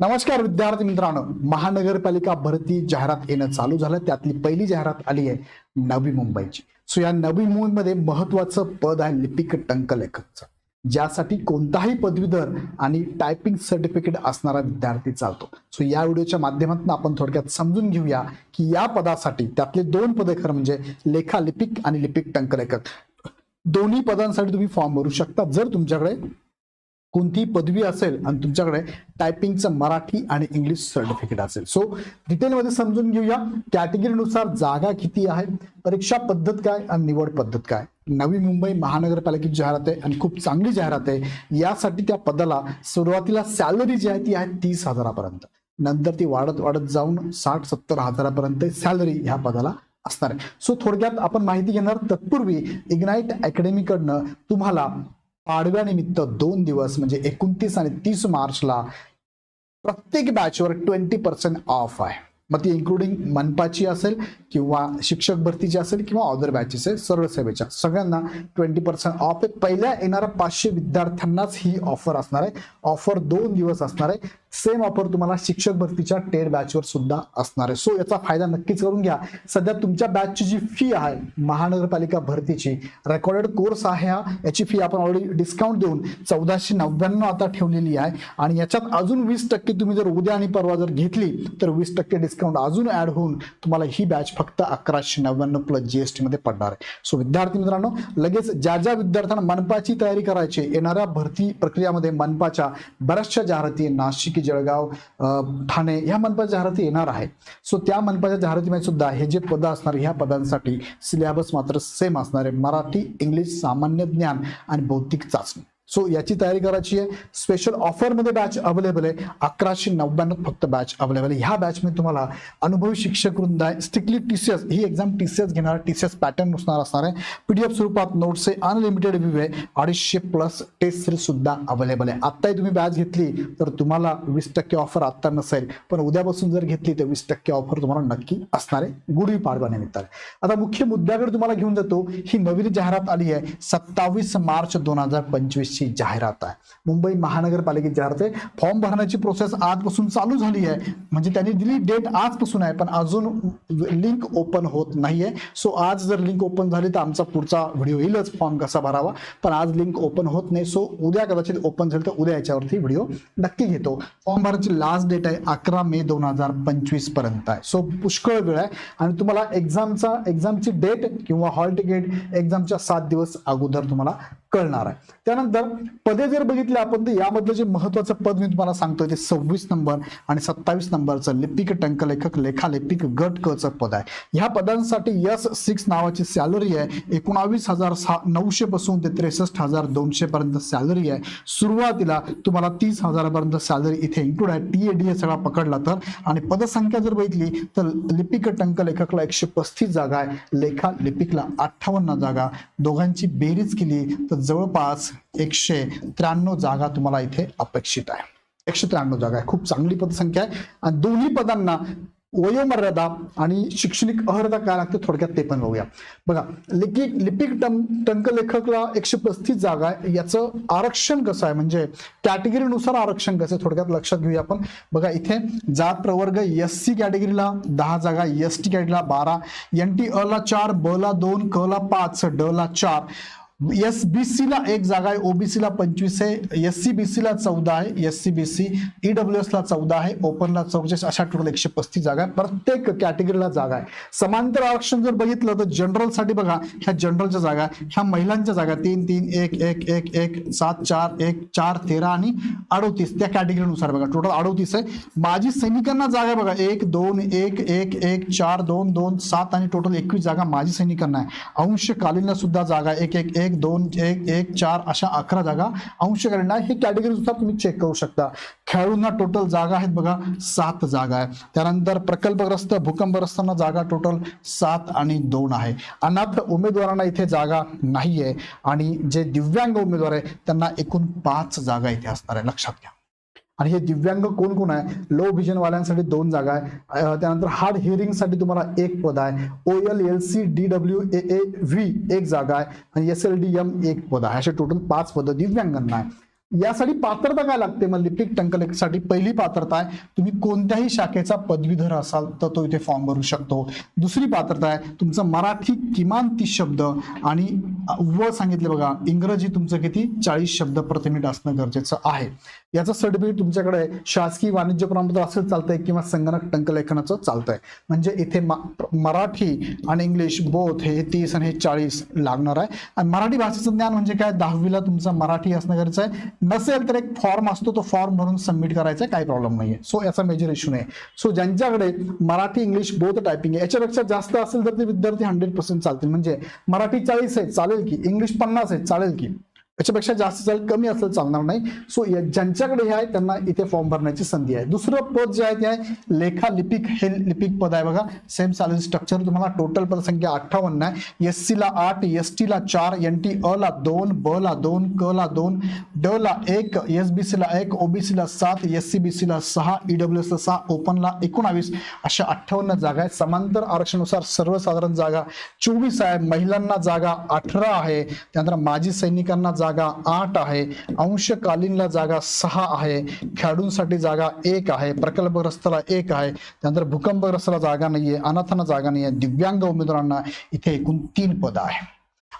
नमस्कार विद्यार्थी मित्रांनो. महानगरपालिका भरती जाहिरात येणं चालू झालं. त्यातली पहिली जाहिरात आली आहे नवी मुंबईची. सो या नवी मुंबईमध्ये महत्वाचं पद आहे लिपिक टंकलेखकचं. ज्यासाठी कोणताही पदवीधर आणि टायपिंग सर्टिफिकेट असणारा विद्यार्थी चालतो. सो या व्हिडिओच्या माध्यमातून आपण थोडक्यात समजून घेऊया की या पदासाठी त्यातले दोन पदे खरं म्हणजे लेखा लिपिक आणि लिपिक टंकलेखक. दोन्ही पदांसाठी तुम्ही फॉर्म भरू शकता जर तुमच्याकडे कोणतीही पदवी असेल आणि तुमच्याकडे टायपिंगचं मराठी आणि इंग्लिश सर्टिफिकेट असेल. सो डिटेलमध्ये समजून घेऊया. कॅटेगरीनुसार जागा किती आहे? परीक्षा पद्धत काय आणि निवड पद्धत काय? नवी मुंबई महानगरपालिकेची जाहिरात आहे आणि खूप चांगली जाहिरात आहे. यासाठी त्या पदाला सुरुवातीला सॅलरी जी आहे ती आहे तीस हजारापर्यंत. नंतर ती वाढत वाढत जाऊन साठ सत्तर हजारापर्यंत सॅलरी ह्या पदाला असणार आहे. सो थोडक्यात आपण माहिती घेणार. तत्पूर्वी इग्नाईट अकॅडमीकडनं तुम्हाला पाडव्यानिमित्त दोन दिवस म्हणजे एकोणतीस आणि तीस मार्चला प्रत्येक बॅचवर ट्वेंटी पर्सेंट ऑफ आहे. मग ती इन्क्लुडिंग मनपाची असेल किंवा शिक्षक भरतीची असेल किंवा अदर बॅचेस आहे सरळ सेवेच्या सगळ्यांना ट्वेंटी पर्सेंट ऑफ आहे. पहिल्या येणाऱ्या पाचशे विद्यार्थ्यांनाच ही ऑफर असणार आहे. ऑफर दोन दिवस असणार आहे. सेम ऑफर तुम्हाला शिक्षक भरतीच्या टेड बॅचवर सुद्धा असणार आहे. सो याचा फायदा नक्कीच करून घ्या. सध्या तुमच्या बॅचची जी फी आहे महानगरपालिका भरतीची रेकॉर्डेड कोर्स आहे हा याची फी आपण ऑलरेडी डिस्काउंट देऊन चौदाशे नव्याण्णव आता ठेवलेली आहे. आणि याच्यात अजून वीस टक्के तुम्ही जर उद्या आणि परवा जर घेतली तर वीस टक्के डिस्काउंट अजून ऍड होऊन तुम्हाला ही बॅच फक्त अकराशे नव्याण्णव प्लस जीएसटी मध्ये पडणार आहे. सो विद्यार्थी मित्रांनो लगेच ज्या ज्या विद्यार्थ्यांना मनपाची तयारी करायची येणाऱ्या भरती प्रक्रियामध्ये मनपाच्या बऱ्याचशा जाहिराती नाशिक जळगाव ठाणे ह्या मनपाच्या जाहिराती येणार आहे सो त्या मनपाच्या जाहिरातीमध्ये सुद्धा हे जे पद असणार ह्या पदांसाठी सिलेबस मात्र सेम असणार आहे. मराठी इंग्लिश सामान्य ज्ञान आणि बौद्धिक चाचणी. सो याची तयारी करायची आहे. स्पेशल ऑफरमध्ये बॅच अवेलेबल आहे. अकराशे नव्याण्णव फक्त बॅच अवेलेबल आहे. ह्या बॅचमध्ये तुम्हाला अनुभवी शिक्षक वृंद आहे. स्ट्रिक्टली टी सी एस ही एक्झाम टी सी एस घेणार. टी सी एस पॅटर्न नुसणार असणार आहे. पी डी एफ स्वरूपात नोट्स आहे. अनलिमिटेड व्ह्यू आहे. अडीचशे प्लस टेस्ट सिरीज सुद्धा अवेलेबल आहे. आत्ताही तुम्ही बॅच घेतली तर तुम्हाला वीस टक्के ऑफर आत्ता नसेल. पण उद्यापासून जर घेतली तर वीस टक्के ऑफर तुम्हाला नक्की असणार आहे. गुढी पाडवानिमित्त आता मुख्य मुद्द्याकडे तुम्हाला घेऊन जातो. ही नवीन जाहिरात आली आहे. सत्तावीस मार्च दोन हजार पंचवीस ची जाहिरात आहे. मुंबई महानगरपालिकेची जाहिरात आहे. फॉर्म भरण्याची प्रोसेस आजपासून चालू झाली आहे. म्हणजे त्यांनी दिली डेट आजपासून आहे पण अजून लिंक ओपन होत नाहीये. सो आज जर लिंक ओपन झाली तर आमचा पुढचा व्हिडिओ येईलच. फॉर्म कसा भरावा? पण आज लिंक ओपन होत नाही. सो उद्या कदाचित ओपन झाली तर उद्या याच्यावरती व्हिडिओ नक्की घेतो. फॉर्म भरायची लास्ट डेट आहे अकरा मे दोन हजार पंचवीसपर्यंत आहे. सो पुष्कळ वेळ आहे. आणि तुम्हाला एक्झामचा एक्झामची डेट किंवा हॉल तिकीट एक्झामच्या सात दिवस अगोदर तुम्हाला कळणार आहे. त्यानंतर पदे जर बघितले आपण तर यामधलं जे महत्वाचं पद मी तुम्हाला सांगतोय ते सव्वीस नंबर आणि सत्तावीस नंबरचं लिपिक टंकलेखक लेखालेपिक गट कचं पद आहे. ह्या पदांसाठी यस सिक्स नावाची सॅलरी आहे. एकोणावीस हजार सा नऊशे पासून ते त्रेसष्ट हजार दोनशे पर्यंत सॅलरी आहे. सुरुवातीला तुम्हाला तीस हजारापर्यंत सॅलरी इथे इन्क्लूड आहे. टी ए डी ए सगळा पकडला तर. आणि पदसंख्या जर बघितली तर लिपिक टंकलेखकला एकशे पस्तीस जागा आहे. लेखा लिपिकला अठ्ठावन्न जागा. दोघांची बेरीज केली तर जवळपास एकशे त्र्याण्णव जागा तुम्हाला इथे अपेक्षित आहे. एकशे त्र्याण्णव जागा आहे. खूप चांगली पदसंख्या आहे. आणि दोन्ही पदांना वयोमर्यादा आणि शैक्षणिक अर्हता काय लागते थोडक्यात ते पण बघूया. बघा लिपिक लिपिक टं टंकलेखकला एकशे पस्तीस जागा आहे. याचं आरक्षण कसं आहे? म्हणजे कॅटेगरीनुसार आरक्षण कसं आहे? थोडक्यात लक्षात घेऊया आपण. बघा इथे जात प्रवर्ग एस सी कॅटेगरीला दहा जागा एस टी कॅटेगरीला बारा एन टी अ ला चार ब ला दोन क ला पाच ड ला चार. एस बी सीला एक जागा आहे. ओबीसीला पंचवीस आहे. एस सी बी सीला चौदा आहे. S C B C E W W एसला चौदा आहे. ओपनला चौचाळीस अशा टोटल एकशे पस्तीस जागा आहे प्रत्येक कॅटेगरीला जागा आहे. समांतर आरक्षण जर बघितलं तर जनरलसाठी बघा ह्या जनरलच्या जागा ह्या महिलांच्या जागा तीन तीन एक एक एक एक सात चार एक चार तेरा आणि अडोतीस. त्या कॅटेगरीनुसार बघा. टोटल अडोतीस आहे. माजी सैनिकांना जागा आहे बघा. एक दोन एक एक एक चार दोन दोन सात आणि टोटल एकवीस जागा माजी सैनिकांना आहे. अंशकालीनला सुद्धा जागा आहे. एक एक एक दोन एक एक चार अशा अकरा जागा अंश अंशकालीन आहे कॅटेगरी सुद्धा तुम्ही चेक करू शकता. खेळाडूंना टोटल जागा आहेत बघा सात जागा आहे त्यानंतर प्रकल्पग्रस्त भूकंपग्रस्तांना जागा टोटल सात आणि दोन आहे. अनाथ उमेदवारांना इथे जागा नाही आहे आणि जे दिव्यांग उमेदवार आहे त्यांना एकूण पाच जागा इथे असणार आहे. लक्षात घ्या. आणि हे दिव्यांग कोण कोण आहे? लो व्हिजन वाल्यांसाठी दोन जागा आहे. त्यानंतर हार्ड हिअरिंगसाठी तुम्हाला एक पद आहे. O L L C D W A A V एक जागा आहे. आणि एस एल डी एम एक पद आहे. असे टोटल पाच पद दिव्यांगांना आहे. यासाठी पात्रता काय लागते मग लिपिक टंकलेखसाठी पहिली पात्रता आहे तुम्ही कोणत्याही शाखेचा पदवीधर असाल तर तो इथे फॉर्म भरू शकतो. दुसरी पात्रता आहे तुमचं मराठी किमान तीस शब्द आणि व सांगितले बघा इंग्रजी तुमचं किती? चाळीस शब्द प्रति असणं गरजेचं आहे. याचं सर्टिफिकेट तुमच्याकडे शासकीय वाणिज्य प्रमाणपत्र असेल चालतंय किंवा संगणक टंकलेखनाचं चालतंय. म्हणजे इथे मराठी आणि इंग्लिश बोथ हे तीस आणि हे चाळीस लागणार आहे. आणि मराठी भाषेचं ज्ञान म्हणजे काय? दहावीला तुमचं मराठी असणं गरजेचं आहे. नसेल तर एक फॉर्म असतो तो फॉर्म भरून सबमिट करायचा आहे, काही प्रॉब्लेम नाहीये. सो याचा मेजर इश्यू नाही. सो ज्यांच्याकडे मराठी इंग्लिश बोथ टायपिंग आहे याच्यापेक्षा जास्त असेल तर ते विद्यार्थी हंड्रेड पर्सेंट चालतील. म्हणजे मराठी चाळीस आहे चालेल की. इंग्लिश पन्नास आहे चालेल की. याच्यापेक्षा जास्त चालेल कमी असेल चालणार नाही. सो ज्यांच्याकडे हे आहे त्यांना इथे फॉर्म भरण्याची संधी आहे. दुसरं पद जे आहे ते आहे लेखा लिपिक हे लिपिक पद आहे बघा. सेम सॅलरी स्ट्रक्चर तुम्हाला टोटल पदसंख्या अठ्ठावन्न आहे. एस ला आठ एस ला चार एन टी अ ला दोन ब ला दोन क ला दोन ड ला एक एस बी सी ला एक ओबीसी ला सात एस सी बी सी ला सहा ईडब्ल्यू एस ला सहा ओपनला एकोणावीस. अशा अठ्ठावन्न जागा आहेत. समांतर आरक्षणानुसार सर्वसाधारण जागा चोवीस आहे. महिलांना जागा अठरा आहे. त्यानंतर माजी सैनिकांना जागा जागा आठ आहे. अंशकालीनला जागा सहा आहे. खेळाडूंसाठी जागा एक आहे. प्रकल्पग्रस्ताला एक आहे. त्यानंतर भूकंपग्रस्ताला जागा नाहीये. अनाथांना जागा नाहीये. दिव्यांग उमेदवारांना इथे एकूण तीन पद आहे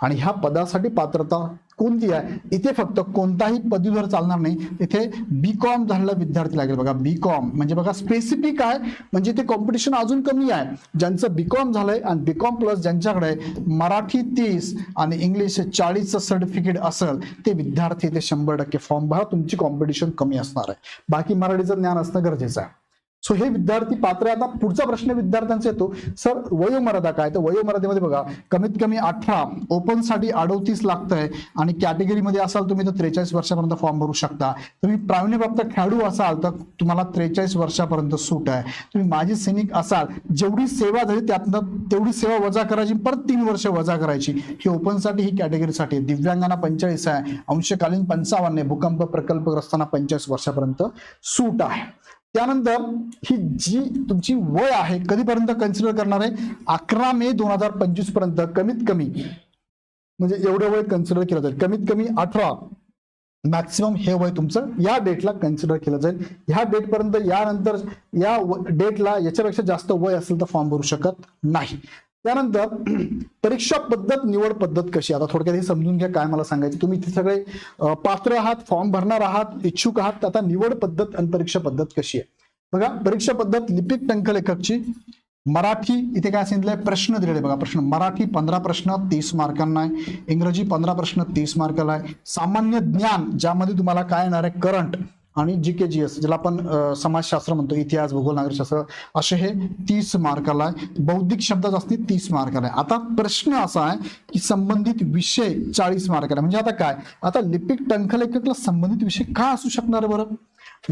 आणि ह्या पदासाठी पात्रता कोणती आहे इथे फक्त कोणताही पदवीधर चालणार नाही. इथे बी कॉम झालेला विद्यार्थी लागेल बघा बी कॉम म्हणजे बघा स्पेसिफिक आहे म्हणजे ते कॉम्पिटिशन अजून कमी आहे. ज्यांचं बी कॉम झालंय आणि बी कॉम प्लस ज्यांच्याकडे मराठी तीस आणि इंग्लिश चाळीसचं सर्टिफिकेट असेल ते विद्यार्थी ते शंभर टक्के फॉर्म भरा. तुमची कॉम्पिटिशन कमी असणार आहे. बाकी मराठीचं ज्ञान असणं गरजेचं आहे. सो हे विद्यार्थी पात्र आता पुढचा प्रश्न विद्यार्थ्यांचा येतो. सर वयोमर्यादा काय? तर वयोमर्यादेमध्ये बघा कमीत कमी अठरा ओपनसाठी अडोतीस लागतंय आणि कॅटेगरीमध्ये असाल तुम्ही तर त्रेचाळीस वर्षापर्यंत फॉर्म भरू शकता. तुम्ही प्रावीण्यप्राप्त खेळाडू असाल तर तुम्हाला त्रेचाळीस वर्षापर्यंत सूट आहे. तुम्ही माजी सैनिक असाल जेवढी सेवा झाली त्यातनं तेवढी सेवा वजा करायची परत तीन वर्ष वजा करायची. ही ओपनसाठी ही कॅटेगरीसाठी आहे. दिव्यांगांना पंचेचाळीस आहे. अंशकालीन पंचावन्न आहे. भूकंप प्रकल्पग्रस्तांना पंचेचाळीस वर्षापर्यंत सूट आहे. त्यानंतर ही जी तुमची वय आहे कधीपर्यंत कन्सिडर करणार आहे? अकरा मे दोन हजार पंचवीसपर्यंत कमीत कमी. म्हणजे एवढं वय कन्सिडर केलं जाईल. कमीत कमी अठरा. मॅक्सिमम हे वय तुमचं या डेटला कन्सिडर केलं जाईल. ह्या डेट पर्यंत यानंतर या डेटला याच्यापेक्षा जास्त वय असेल तर फॉर्म भरू शकत नाही. त्यानंतर परीक्षा पद्धत निवड पद्धत कशी? आता थोडक्यात हे समजून घ्या काय मला सांगायचं. तुम्ही इथे सगळे पात्र आहात फॉर्म भरणार आहात इच्छुक आहात आता निवड पद्धत आणि परीक्षा पद्धत कशी आहे? बघा परीक्षा पद्धत लिपिक टंकलेखकची. मराठी इथे काय सांगितलंय? प्रश्न दिलेले बघा प्रश्न. मराठी पंधरा प्रश्न तीस मार्कांना आहे. इंग्रजी पंधरा प्रश्न तीस मार्काला आहे. सामान्य ज्ञान ज्यामध्ये तुम्हाला काय येणार आहे? करंट आणि जी के जी एस ज्याला आपण समाजशास्त्र म्हणतो इतिहास भूगोल नागरिकशास्त्र असे हे तीस मार्काला आहे. बौद्धिक शब्द असतील तीस मार्काला आहे. आता प्रश्न असा आहे की संबंधित विषय चाळीस मार्काला आहे. म्हणजे आता काय? आता लिपिक टंकलेखकला संबंधित विषय का असू शकणार बरं?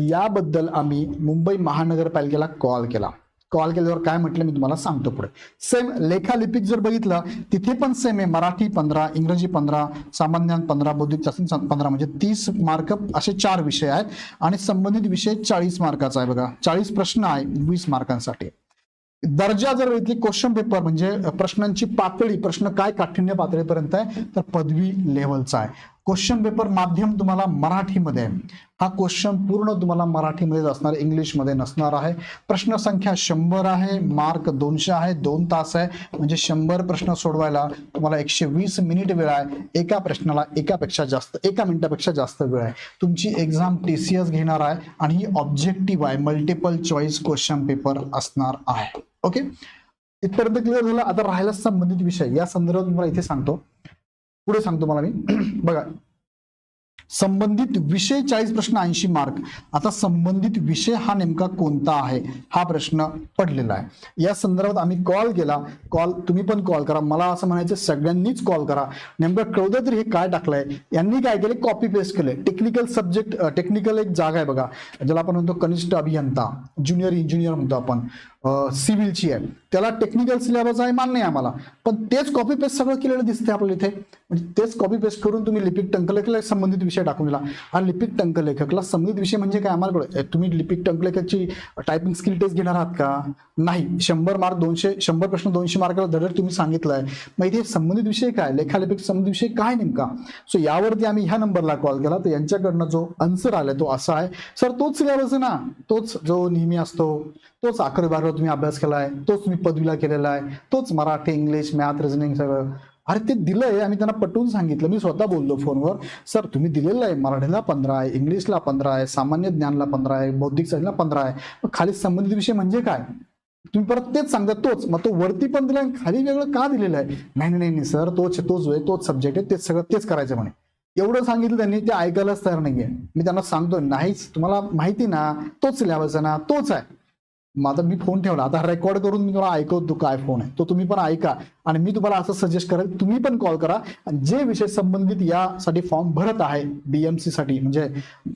याबद्दल आम्ही मुंबई महानगरपालिकेला कॉल केला. कॉल केल्यावर काय म्हटलं मी तुम्हाला सांगतो पुढे. सेम लेखा लिपिक जर बघितलं तिथे पण सेम आहे. मराठी पंधरा इंग्रजी पंधरा सामान्य पंधरा बौद्धिक चाचणी पंधरा म्हणजे तीस मार्क असे चार विषय आहेत. आणि संबंधित विषय चाळीस मार्काचा आहे बघा. चाळीस प्रश्न आहे वीस मार्कांसाठी दर्जा जर बघितली क्वेश्चन पेपर म्हणजे प्रश्नांची पातळी प्रश्न काय काठिण्य पातळीपर्यंत आहे तर पदवी लेवलचा आहे. क्वेश्चन पेपर माध्यम तुम्हाला मराठीमध्ये आहे. हा क्वेश्चन पूर्ण तुम्हाला मराठीमध्येच असणार इंग्लिशमध्ये नसणार आहे. प्रश्न संख्या शंभर आहे मार्क दोनशे आहे दोन तास आहे. म्हणजे शंभर प्रश्न सोडवायला तुम्हाला एकशे वीस मिनिट वेळ आहे. एका प्रश्नाला एकापेक्षा जास्त एका मिनिटापेक्षा जास्त वेळ आहे. तुमची एक्झाम टी सी एस घेणार आहे आणि ही ऑब्जेक्टिव्ह आहे. मल्टिपल चॉईस क्वेश्चन पेपर असणार आहे. ओके इथपर्यंत क्लिअर झालं. आता राहायला संबंधित विषय. या संदर्भात तुम्हाला इथे सांगतो. पुढे सांगतो मला मी. बघा. संबंधित विषय चाळीस प्रश्न ऐंशी मार्क. आता संबंधित विषय हा नेमका कोणता आहे? हा प्रश्न पडलेला आहे. या संदर्भात आम्ही कॉल केला. कॉल तुम्ही पण कॉल करा. मला असं म्हणायचं सगळ्यांनीच कॉल करा. नेमकं कळतं तरी हे काय टाकलंय? यांनी काय केले? कॉपी पेस्ट केले टेक्निकल सब्जेक्ट टेक्निकल एक जागा आहे बघा. ज्याला आपण म्हणतो कनिष्ठ अभियंता ज्युनियर इंजिनियर म्हणतो आपण. सिव्हिलची आहे. त्याला टेक्निकल सिलेबस आहे मान्य आहे आम्हाला. पण तेच कॉपी पेस्ट सगळं केलेलं दिसते आपल्याला इथे. म्हणजे तेच कॉपी पेस्ट करून तुम्ही लिपिक टंकलेखला संबंधित विषय टाकून दिला. हा लिपिक टंकलेखकला संबंधित विषय म्हणजे काय? आम्हाला तुम्ही लिपिक टंकलेखकची टायपिंग स्किल टेस्ट घेणार आहात का? नाही. शंभर मार्क दोनशे शंभर प्रश्न दोनशे मार्काला धडर तुम्ही सांगितलंय. मग इथे संबंधित विषय काय? लेखालिपिक संबंधित विषय काय नेमका? सो यावरती आम्ही ह्या नंबरला कॉल केला. तर यांच्याकडनं जो आन्सर आलाय तो असा आहे. सर तोच सिलेबस आहे ना? तोच जो नेहमी असतो. तोच अकरावी बारावा तुम्ही अभ्यास केला आहे तोच तुम्ही पदवीला केलेला आहे तोच मराठी इंग्लिश मॅथ रिझनिंग सगळं. अरे ते दिलंय आम्ही त्यांना पटवून सांगितलं. मी स्वतः बोललो फोनवर सर तुम्ही दिलेलं आहे मराठीला पंधरा आहे इंग्लिशला पंधरा आहे सामान्य ज्ञानला पंधरा आहे बौद्धिक साधनला पंधरा आहे. मग खाली संबंधित विषय म्हणजे काय? तुम्ही परत तेच सांगता तोच. मग तो वरती पण दिला खाली वेगळं का दिलेलं आहे? नाही नाही नाही सर तोच तोच आहे तोच सब्जेक्ट आहे तेच सगळं तेच करायचं म्हणे. एवढं सांगितलं त्यांनी ते ऐकायलाच तयार नाहीये. मी त्यांना सांगतो नाहीच तुम्हाला माहिती ना तोच सिलेबस आहे ना तोच आहे. माझा मी फोन ठेवला. आता रेकॉर्ड करून मी तुम्हाला ऐकवतो काय फोन आहे. तो तुम्ही पण ऐका. आणि मी तुम्हाला असं सजेस्ट करेल तुम्ही पण कॉल करा. आणि जे विषय संबंधित यासाठी फॉर्म भरत आहे बीएमसी साठी म्हणजे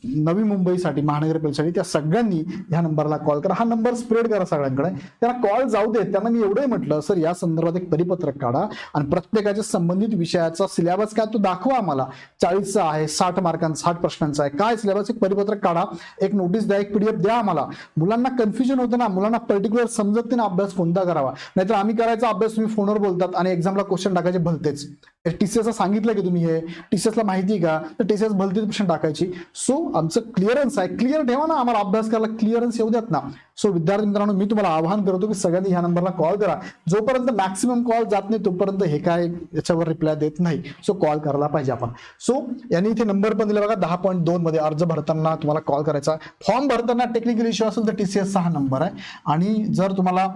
नवी मुंबईसाठी महानगरपालिकेसाठी त्या सगळ्यांनी ह्या नंबरला कॉल करा. हा नंबर स्प्रेड करा सगळ्यांकडे. त्यांना कॉल जाऊ देत. त्यांना मी एवढंही म्हटलं सर या संदर्भात एक परिपत्रक काढा आणि प्रत्येकाच्या संबंधित विषयाचा सिलेबस काय तो दाखवा आम्हाला. चाळीसचा आहे साठ मार्कांचा साठ प्रश्नांचा आहे. काय सिलेबस एक परिपत्रक काढा. एक नोटीस द्या एक पीडीएफ द्या आम्हाला. मुलांना कन्फ्युजन होतं ना. मुलांना पर्टिक्युलर समजत नाही ना अभ्यास कोणता करावा. नाहीतर आम्ही करायचा अभ्यास तुम्ही फोनवर बोलतात आणि एक्झामला क्वेश्चन टाकायचे भलतेच. टीसीएसला सांगितलं की तुम्ही हे टीसीएसला माहिती आहे का? तर टीसीएस भलतीच प्रश्न टाकायची. सो आमचं क्लिअरन्स आहे. क्लिअर ठेवा ना आम्हाला अभ्यास करायला. क्लिअरन्स येऊ द्यात ना. सो विद्यार्थी मित्रांनो मी तुम्हाला आवाहन करतो की सगळ्यांनी ह्या नंबरला कॉल करा. जोपर्यंत मॅक्सिमम कॉल जात नाही तोपर्यंत हे काय याच्यावर रिप्लाय देत नाही. सो कॉल करायला पाहिजे आपण. सो यांनी इथे नंबर पण दिला बघा. दहा पॉईंट दोन मध्ये अर्ज भरताना तुम्हाला कॉल करायचा. फॉर्म भरताना टेक्निकल इश्यू असेल तर टीसीएसचा हा नंबर आहे. आणि जर तुम्हाला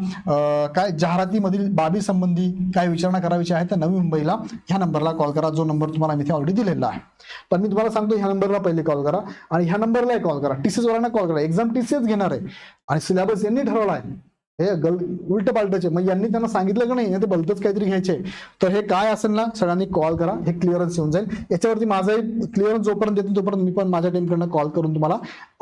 काय जाहिरातीमधील बाबी संबंधी काय विचारणा करायची आहे तर नवी मुंबईला ह्या नंबरला कॉल करा. जो नंबर तुम्हाला मी इथे ऑलरेडी दिलेला आहे. पण मी तुम्हाला सांगतो ह्या नंबरला पहिले कॉल करा आणि ह्या नंबरला कॉल करा. टीसीएस वाल्यांना कॉल करा. एक्झाम टीसीएस घेणार आहे. आणि सिलेबस यांनी ठरवला आहे. हे गल उलट पालटचे. मग यांनी त्यांना सांगितलं की नाही ते बलतच काहीतरी घ्यायचे. तर हे काय असेल ना सगळ्यांनी कॉल करा. हे क्लिअरन्स येऊन जाईल. याच्यावरती माझाही क्लिअरन्स जोपर्यंत येतील तोपर्यंत मी पण माझ्या टीमकडनं कॉल करून तुम्हाला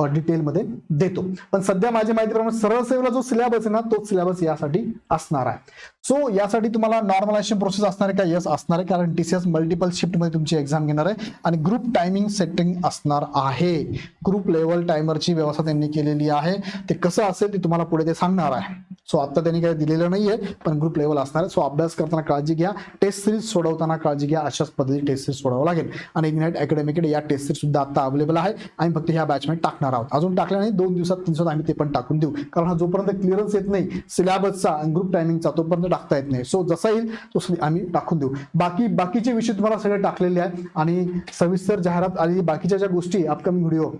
डिटेलमध्ये देतो. पण सध्या माझ्या माहितीप्रमाणे सरळ सेवेला जो सिलेबस आहे ना तोच सिलेबस यासाठी असणार आहे. सो यासाठी तुम्हाला नॉर्मलायझेशन प्रोसेस असणार आहे का? यस असणार आहे. कारण टीसीएस मल्टिपल शिफ्टमध्ये तुमची एक्झाम घेणार आहे. आणि ग्रुप टायमिंग सेटिंग असणार आहे. ग्रुप लेवल टायमरची व्यवस्था त्यांनी केलेली आहे. ते कसं असेल ते तुम्हाला पुढे ते सांगणार आहे. सो आता त्यांनी काही दिलेलं नाहीये पण ग्रुप लेवल असणार आहे. सो अभ्यास करताना काळजी घ्या. टेस्ट सिरीज सोडवताना काळजी घ्या. अशाच पद्धतीने टेस्ट सिरीज सोडावं लागेल. आणि इग्नाइट अकॅडमीकडे या टेस्ट सिरीज सुद्धा आता अवेलेबल आहे. आम्ही फक्त ह्या बॅचमध्ये टाकणार आहोत. अजून टाकल्या नाही दोन दिवसात तीन दिवसात आम्ही ते पण टाकून देऊ. कारण हा जोपर्यंत क्लिअरन्स येत नाही सिलेबसचा ग्रुप टायमिंगचा तोपर्यंत टाकता येत नाही. सो जसा येईल तो आम्ही टाकून देऊ. बाकी बाकीचे विषय तुम्हाला सगळे टाकलेले आहेत. आणि सविस्तर जाहिरात आलेली बाकीच्या ज्या गोष्टी अपकमिंग व्हिडिओ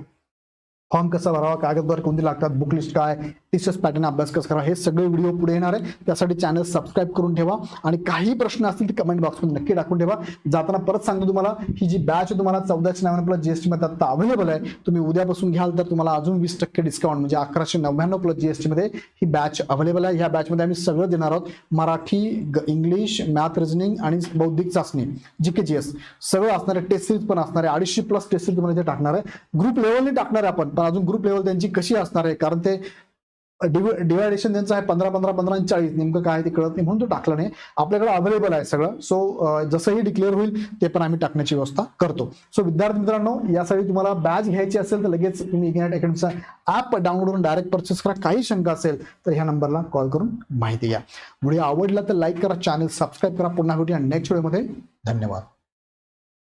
फॉर्म कसा भरावा कागदपत्र कोणती लागतात बुक लिस्ट काय टीचर्स पॅटर्न अभ्यास कसा करा हे सगळे व्हिडिओ पुढे येणार आहे त्यासाठी चॅनल सबस्क्राईब करून ठेवा आणि काही प्रश्न असतील ते कमेंट बॉक्समध्ये नक्की टाकून ठेवा. जाताना परत सांगतो तुम्हाला ही जी बॅच तुम्हाला चौदाशे नव्याण्णव प्लस जीएसटीमध्ये आता अवेलेबल आहे तुम्ही उद्यापासून घ्याल तर तुम्हाला अजून वीस टक्के डिस्काउंट म्हणजे अकराशे नव्याण्णव प्लस जीएसटीमध्ये ही बॅच अवेलेबल आहे. ह्या बॅचमध्ये आम्ही सगळं देणार आहोत. मराठी ग- इंग्लिश मॅथ रिजनिंग आणि बौद्धिक चाचणी जी के जी एस सगळं असणारे टेस्ट सिरीज पण असणार आहे अडीचशे प्लस टेस्ट सिरीज तुम्हाला इथे टाकणार आहे. ग्रुप लेवलने टाकणार आहे आपण पण अजून ग्रुप लेवल त्यांची कशी असणार आहे? कारण ते डिवायडेशन त्यांचं आहे पंधरा पंधरा पंधरा आणि चाळीस. नेमकं काय ते कळत नाही म्हणून तो टाकला नाही. आपल्याकडे अवेलेबल आहे सगळं. सो जसंही डिक्लेअर होईल ते पण आम्ही टाकण्याची व्यवस्था करतो. सो विद्यार्थी मित्रांनो यासाठी तुम्हाला बॅच घ्यायची असेल तर लगेच तुम्ही इग्नाइट अकॅडमीचा ॲप डाउनलोड करून डायरेक्ट परचेस करा. काही शंका असेल तर ह्या नंबरला कॉल करून माहिती घ्या. व्हिडिओ आवडला तर लाईक करा चॅनल सबस्क्राईब करा. पुन्हा भेटूया नेक्स्ट व्हिडिओमध्ये धन्यवाद.